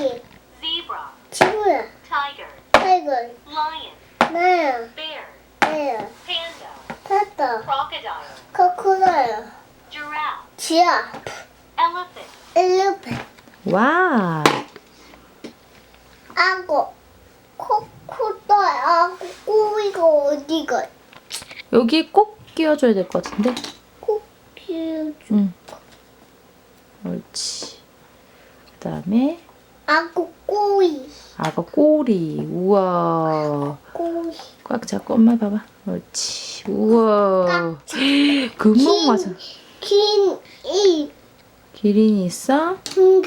몽키, zebra, 친구야, tiger, 타이거, lion, 나야, bear, 나야, panda, 타다, crocodile, 코코다요, giraffe, 지아, elephant, 엘리페, 와. 악어, 코코다, 악어, 꼬리가 어디가? 여기에 꼭 끼워줘야 될 것 같은데? 코끼리, 응. 옳지. 그 다음에 악어 꼬리, 악어 꼬리. 우와. 꼬리, 꽉 잡고 엄마 봐봐. 옳지. 우와. 금방 맞아. 긴 입, 기린이 있어? 긴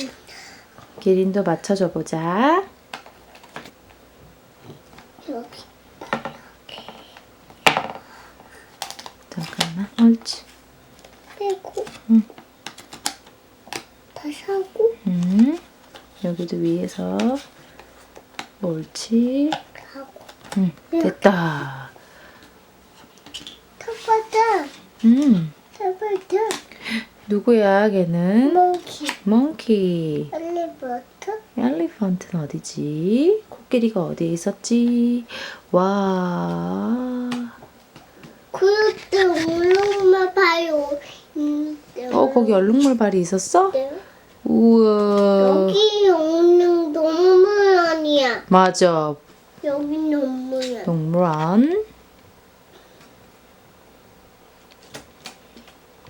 입, 기린도 맞춰줘 보자. 여기. 잠깐만. 옳지. 빼고 응. 다시 하고 음. 여기도 위에서. 옳지. 하고 응. 됐다. 타파다 음. 타파다 누구야, 걔는? 몽키 몽키. 엘리버터 엘리펀트는 어디지? 코끼리가 어디에 있었지? 와. 그릇도 물로만 봐요 음, 어, 거기 얼룩말발이 있었어? 네. 우와. 여기 없는 동물 아니야 맞아. 여기 동물이야 동물원.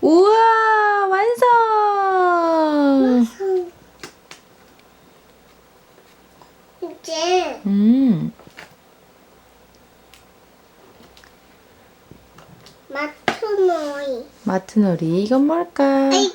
우와, 완성! 이제 음, 마트노이 마트놀이. 이건 뭘까? 아이고